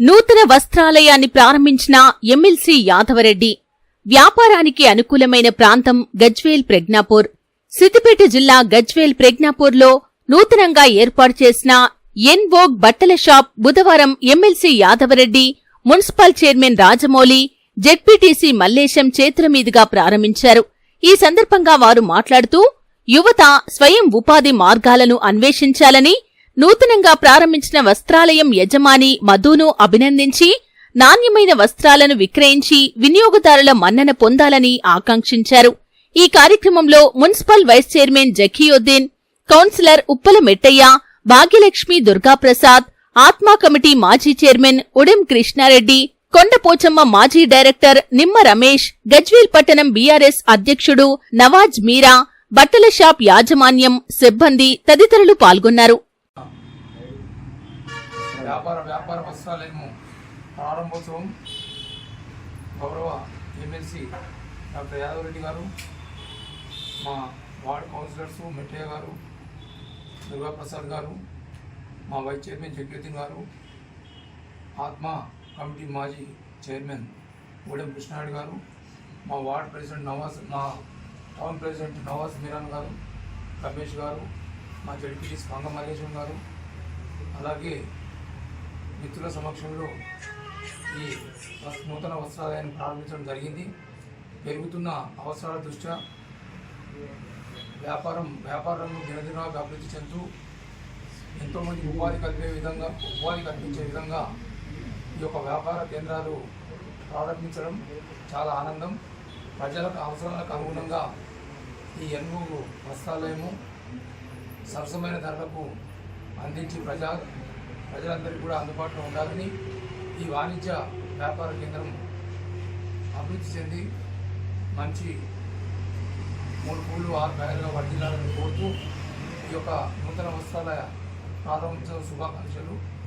నూతన వస్త్రాలయాన్ని ప్రారంభించిన ఎమ్మెల్సీ యాదవరెడ్డి వ్యాపారానికి అనుకూలమైన ప్రాంతం గజ్వేల్ ప్రజ్ఞాపూర్. సిద్దిపేట జిల్లా గజ్వేల్ ప్రజ్ఞాపూర్లో నూతనంగా ఏర్పాటు చేసిన ఎన్వోగ్ బట్టల షాప్ బుధవారం MLC Yadavareddy municipal chairman Rajamouli ZPTC Mallesham చేతుల మీదుగా ప్రారంభించారు. ఈ సందర్భంగా వారు మాట్లాడుతూ యువత స్వయం ఉపాధి మార్గాలను అన్వేషించాలని నూతనంగా ప్రారంభించిన వస్త్రాలయం యజమాని మధును అభినందించి నాణ్యమైన వస్త్రాలను విక్రయించి వినియోగదారుల మన్నన పొందాలని ఆకాంక్షించారు. ఈ కార్యక్రమంలో municipal vice chairman Zakiuddin councillor Uppala Mettaiah Bhagyalakshmi Durgaprasad Atma committee మాజీ చైర్మన్ ఉడెం కృష్ణారెడ్డి కొండపోచమ్మ మాజీ డైరెక్టర్ నిమ్మ రమేష్ గజ్వేల్ పట్టణం బీఆర్ఎస్ అధ్యక్షుడు నవాజ్ మీరా బట్టల షాప్ యాజమాన్యం సిబ్బంది తదితరులు పాల్గొన్నారు. వ్యాపార వ్యాపార వస్త్రాలయము ప్రారంభోత్సవం. గౌరవ ఎమ్మెల్సీ డాక్టర్ యాదవ్ రెడ్డి గారు మా వార్డ్ కౌన్సిలర్స్ మెట్టయ్య గారు దుర్గాప్రసాద్ గారు మా వైస్ చైర్మన్ జగ్యోతిన్ గారు ఆత్మ కమిటీ మాజీ చైర్మన్ ఊడెం కృష్ణారెడ్డి గారు మా వార్డ్ ప్రెసిడెంట్ నవాజ్ మా టౌన్ ప్రెసిడెంట్ నవాజ్ మీరాన్ గారు రమేష్ గారు మా జడ్పీఎస్ స్పంగ మల్లేశ్వరం గారు అలాగే మిత్రుల సమక్షంలో ఈ నూతన వస్త్రాలయాన్ని ప్రారంభించడం జరిగింది. పెరుగుతున్న అవసరాల దృష్ట్యా వ్యాపారం వ్యాపారంలో రంగం అభివృద్ధి చెందుతూ ఎంతోమంది ఉపాధి కల్పే విధంగా ఉపాధి కల్పించే విధంగా ఈ యొక్క వ్యాపార కేంద్రాలు ప్రారంభించడం చాలా ఆనందం. ప్రజలకు అవసరాలకు అనుగుణంగా ఈ ఎనుగు వస్త్రాలయము సరసమైన ధరలకు అందించి ప్రజా ప్రజలందరికీ కూడా అందుబాటులో ఉండాలని ఈ వాణిజ్య వ్యాపార కేంద్రం అభివృద్ధి చెంది మంచి మూడు పూలు ఆరు కాయలుగా వర్ధిల్లాలని కోరుతూ ఈ యొక్క నూతన వస్త్రాల ప్రారంభోత్సవ శుభాకాంక్షలు.